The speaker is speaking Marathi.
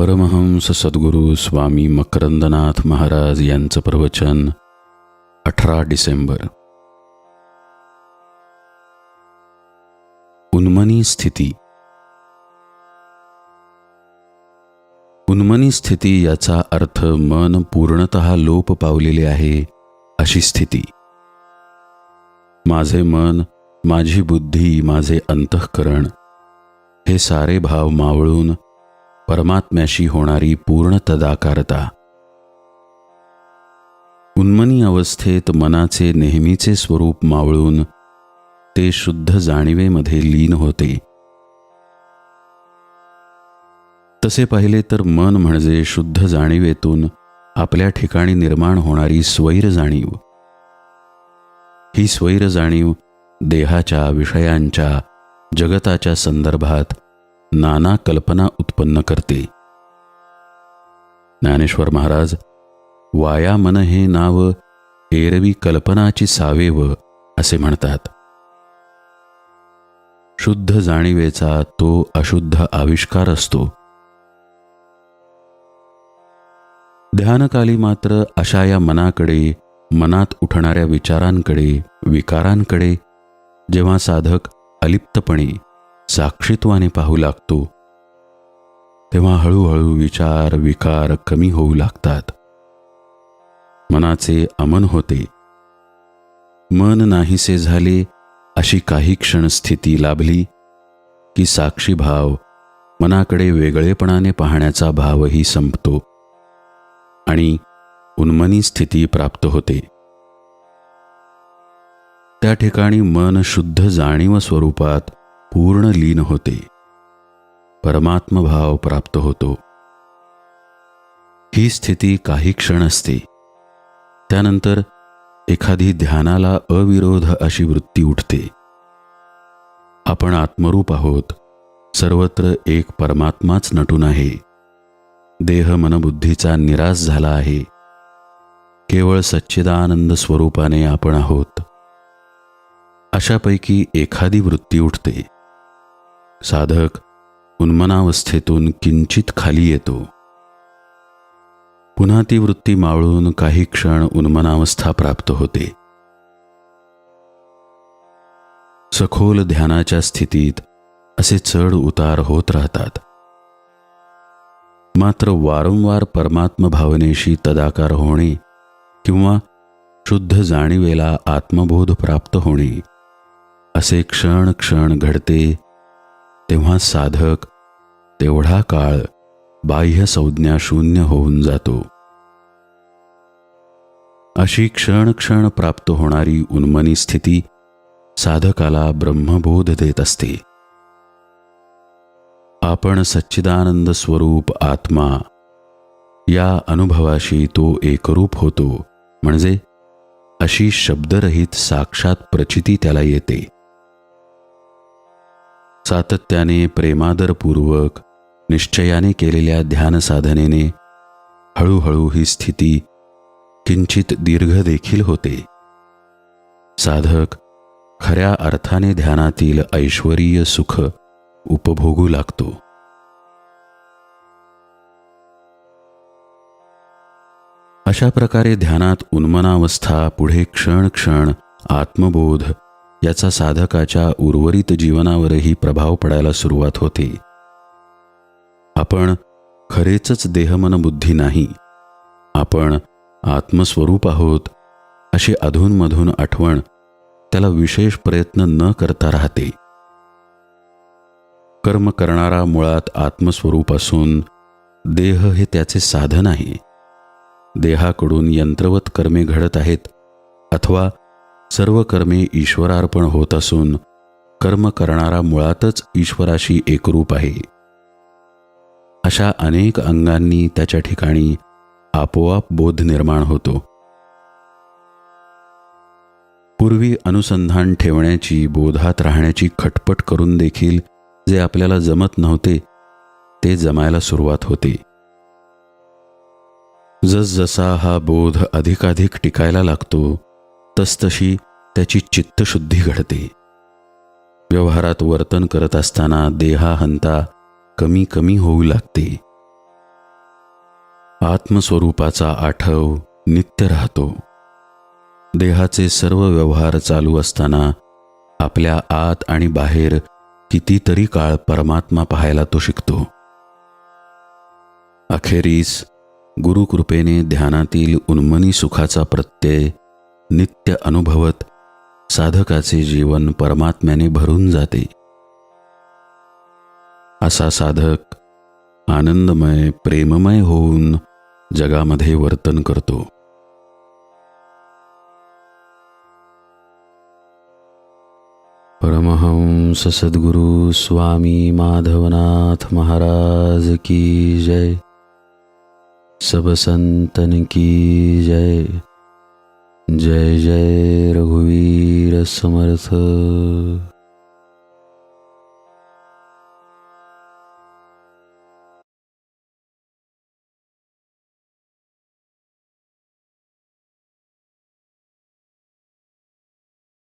परमहंस सद्गुरू स्वामी मकरंदनाथ महाराज यांचं प्रवचन अठरा डिसेंबर. उन्मनी स्थिती. उन्मनी स्थिती याचा अर्थ मन पूर्णत लोप पावलेले आहे अशी स्थिती. माझे मन माझी बुद्धी माझे अंतःकरण हे सारे भाव मावळून परमात्म्याशी होणारी पूर्ण तदाकारता. उन्मनी अवस्थेत मनाचे नेहमीचे स्वरूप मावळून ते शुद्ध जाणीवेमध्ये लीन होते. तसे पाहिले तर मन म्हणजे शुद्ध जाणीवेतून आपल्या ठिकाणी निर्माण होणारी स्वैर जाणीव. ही स्वैर जाणीव देहाच्या विषयांच्या जगताच्या संदर्भात नाना कल्पना उत्पन्न करते. ज्ञानेश्वर महाराज वाया मन हे नाव एरवी कल्पनाची सावेव असे म्हणतात. शुद्ध जाणीवेचा तो अशुद्ध आविष्कार असतो. ध्यानकाली मात्र अशा या मनाकडे मनात उठणाऱ्या विचारांकडे विकारांकडे जेव्हा साधक अलिप्तपणे साक्षीत्वाने पाहू लागतो. तेव्हा हळूहळू विचार विकार कमी होऊ लागतात. मनाचे अमन होते. मन नाहीसे झाले अशी काही क्षण स्थिती लाभली की साक्षी भाव मनाकडे वेगळेपणाने पाहण्याचा भावही संपतो आणि उन्मनी स्थिती प्राप्त होते. त्या ठिकाणी मन शुद्ध जाणीव स्वरूपात पूर्ण लीन होते. परमात्मभाव प्राप्त होतो. ही स्थिती काही क्षण असते. त्यानंतर एखादी ध्यानाला अविरोध अशी वृत्ती उठते. आपण आत्मरूप आहोत. सर्वत्र एक परमात्माच नटून आहे. देह मनबुद्धीचा निराश झाला आहे. केवळ सच्चिदानंद स्वरूपाने आपण आहोत. अशापैकी एखादी वृत्ती उठते. साधक उन्मनावस्थेतून किंचित खाली येतो. पुन्हा ती वृत्ती मावळून काही क्षण उन्मनावस्था प्राप्त होते. सखोल ध्यानाच्या स्थितीत असे चढ उतार होत राहतात. मात्र वारंवार परमात्म भावनेशी तदाकार होणे किंवा शुद्ध जाणीवेला आत्मबोध प्राप्त होणे असे क्षण क्षण घडते तेव्हा साधक तेवढा काळ बाह्य संज्ञा शून्य होऊन जातो. अशी क्षण क्षण प्राप्त होणारी उन्मनी स्थिती साधकाला ब्रह्मबोध देत असते. आपण सच्चिदानंद स्वरूप आत्मा या अनुभवाशी तो एकरूप होतो म्हणजे अशी शब्दरहित साक्षात प्रचिती त्याला येते. सातत्याने प्रेमादरपूर्वक निश्चयाने केलेल्या ध्यान साधनेने हळूहळू ही स्थिती किंचित दीर्घ देखील होते. साधक खऱ्या अर्थाने ध्यानातील ऐश्वरीय सुख उपभोगू लागतो. अशा प्रकारे ध्यानात उन्मनावस्था पुढे क्षण क्षण आत्मबोध याचा साधकाच्या उर्वरित जीवनावरही प्रभाव पडायला सुरुवात होते. आपण खरेच देहमन बुद्धी नाही. आपण आत्मस्वरूप आहोत अशी अधूनमधून आठवण त्याला विशेष प्रयत्न न करता राहते. कर्म करणारा मुळात आत्मस्वरूप असून देह हे त्याचे साधन आहे. देहाकडून यंत्रवत कर्मे घडत आहेत अथवा सर्व कर्मे ईश्वरार्पण होत असून कर्म करणारा मुळातच ईश्वराशी एकरूप आहे. अशा अनेक अंगांनी त्याच्या ठिकाणी आपोआप बोध निर्माण होतो. पूर्वी अनुसंधान ठेवण्याची बोधात राहण्याची खटपट करून देखील जे आपल्याला जमत नव्हते ते जमायला सुरुवात होते. जसजसा हा बोध अधिकाधिक टिकायला लागतो तसतशी त्याची चित्तशुद्धी घडते. व्यवहारात वर्तन करत असताना देहाहंता कमी कमी होऊ लागते. आत्मस्वरूपाचा आठव नित्य राहतो. देहाचे सर्व व्यवहार चालू असताना आपल्या आत आणि बाहेर कितीतरी काळ परमात्मा पाहायला तो शिकतो. अखेरीस गुरुकृपेने ध्यानातील उन्मनी सुखाचा प्रत्यय नित्य अनुभवत साधकाचे जीवन परमात्म्याने भरून जाते. असा साधक आनंदमय प्रेममय होऊन जगामध्ये वर्तन करतो. परमहंस सद्गुरु स्वामी माधवनाथ महाराज की जय. सब संतन की जय. जय जय रघुवीर समर्थ।